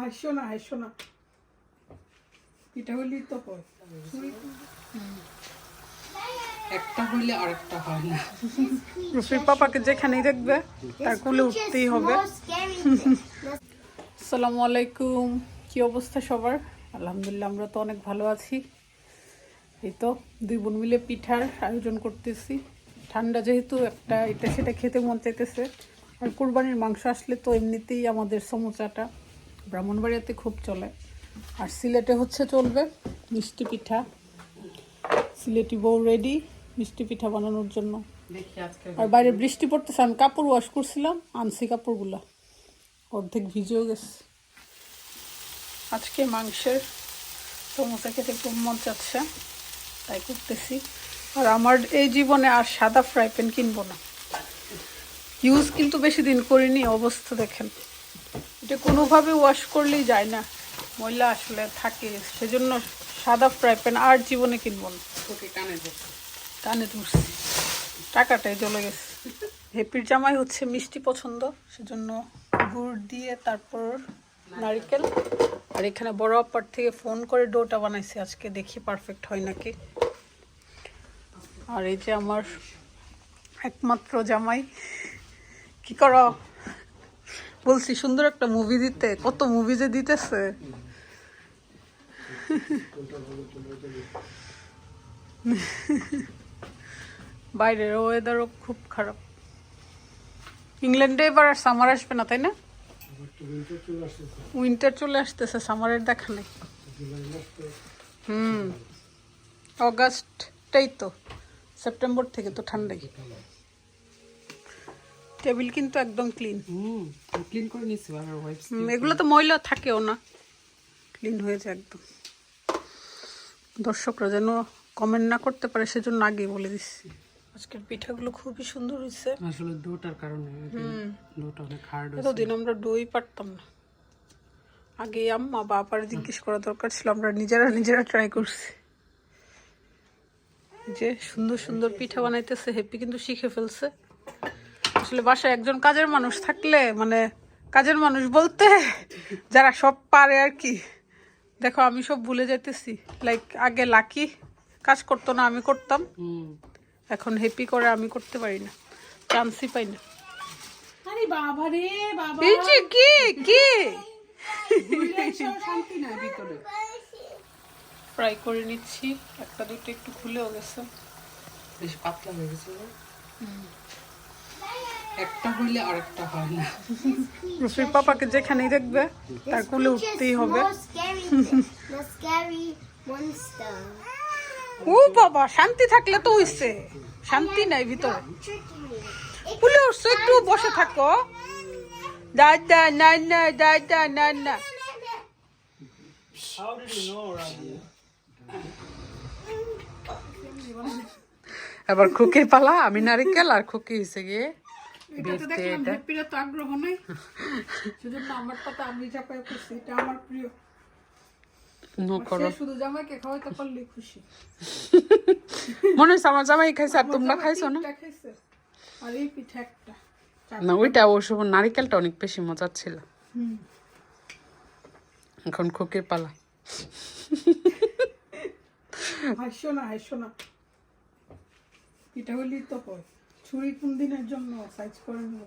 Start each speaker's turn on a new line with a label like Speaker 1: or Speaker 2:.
Speaker 1: হাসো না হাসো না। পিঠা হইলেই তো হয়।
Speaker 2: একটা হইলে আরেকটা হয় না।
Speaker 1: রুফির পাপাকে যেখানেই দেখবে তার কুলে উঠতেই হবে। আসসালামু আলাইকুম। কি অবস্থা সবার? আলহামদুলিল্লাহ আমরা তো অনেক ভালো আছি। এই তো দুই বোন মিলে পিঠার আয়োজন করতেছি। ঠান্ডা যেহেতু একটা এটা সেটা খেতে মন চাইতেছে। আর কুরবানির মাংস আসলে তো এমনিতেই আমাদের সমোচাটা। ব্রাহ্মণবাড়িয়াতে খুব চলে। আর সিলেটে হচ্ছে চলবে মিষ্টি পিঠা। সিলেটি বউ রেডি মিষ্টি পিঠা বানানোর জন্য। আর বাইরে বৃষ্টি পড়তেছে আমি কাপড় ওয়াশ করছিলাম আনছি কাপড়গুলা। অর্ধেক ভিজেও গেছে। আজকে মাংসের সমোসা খেতে খুব মন চাচ্ছে তাই করতেছি। আর আমার এই জীবনে আর সাদা ফ্রাই প্যান কিনবো না। ইউজ কিন্তু বেশি দিন করিনি অবস্থা দেখেন। এটা কোনোভাবে ওয়াশ করলেই যায় না। ময়লা আসলে থাকে সেজন্য সাদা ফ্রাই প্যান আর জীবনে কিনবো না।
Speaker 2: কানে
Speaker 1: কানে ধরছি। টাকাটাই চলে গেছে। হেপির জামাই হচ্ছে মিষ্টি পছন্দ সেজন্য গুড় দিয়ে তারপর নারকেল। আর এখানে বড় আপার থেকে ফোন করে ডোটা বানাইছে আজকে দেখি পারফেক্ট হয় নাকি। আর এই যে আমার একমাত্র জামাই কি করো? বলছি, সুন্দর একটা মুভি দিতে। কত মুভি যে দিতেছে। বাইরের ওয়েদারও খুব খারাপ। ইংল্যান্ডে এবার আর সামার আসবে না, তাই না? উইন্টার চলে আসতেছে সামারের দেখা নেই। হুম। অগাস্টটাই তো। সেপ্টেম্বর থেকে তো ঠান্ডাই। টেবিল কিন্তু একদম ক্লিন।
Speaker 2: হুম ক্লিন করে নিছি আর ওয়াইপস
Speaker 1: এগুলো তো ময়লা থাকেও না। ক্লিন হয়েছে একদম। দর্শকরা যেন কমেন্ট না করতে পারে সেজন্য আগেই বলে দিচ্ছি। আজকের পিঠাগুলো খুবই সুন্দর হয়েছে।
Speaker 2: আসলে ডোটার কারণে ডোটা অনেক হার্ড
Speaker 1: এতদিন আমরা দই পারতাম না। আগে আম্মা বাবার জিজ্ঞেস করা দরকার ছিল আমরা নিজেরা নিজেরা ট্রাই করছি। যে সুন্দর সুন্দর পিঠা বানাইতেছে হ্যাপি কিন্তু শিখে ফেলছে। আসলে বাসায় একজন কাজের মানুষ থাকলে মানে কাজের মানুষ বলতে যারা সব পারে আর কি। দেখো আমি সব ভুলে যাইতেছি। লাইক আগে লাকি কাজ করতো না আমি করতাম। এখন হেপি করে আমি করতে পারি না। চান্সই পাই না।
Speaker 3: আরে বাবা রে বাবা।
Speaker 1: এই যে কি কি?
Speaker 2: শান্তি নাই ভিতরে।
Speaker 1: ফ্রাই করে নিচ্ছি। একটা দুটো একটু খুলেও গেছে।
Speaker 2: বেশি পাতলা হয়ে গেছে? একটা হইলে আরেকটা হয় না।
Speaker 1: রুফির পাপাকে যেখানেই দেখবে তার কুলে উঠতেই হবে. ও বাবা শান্তি থাকলে তো হইছে। শান্তি নাই ভিতরে। কুলে উঠছো একটু বসে থাকো। দাদা না না দাদা না না এবার খুকির পালা আমি নারিকেল আর খুকি হয়েছে গিয়ে এটাতে তো আগ্রহ নাই। সেজন্য আমার পাতা আমি চাপাই করছি এটা আমার প্রিয়।
Speaker 2: নো
Speaker 1: সে
Speaker 2: করো।
Speaker 1: শুধু জামাইকে খাওয়াইতে পারলেই খুশি।
Speaker 2: মনে হচ্ছে আমার জামাই খাইছে আর তোমরা খাইছো না?
Speaker 1: তিনটা খাইছে আর এই পিঠা একটা।
Speaker 2: না ওইটা নারিকেলটা অনেক বেশি মজার ছিল। এখন খুকির পালা।
Speaker 1: হাসো না হাসো না। পিঠা হইলেই তো হয়। ছুরি কোন দিনের জন্য? সাইজ করে নেব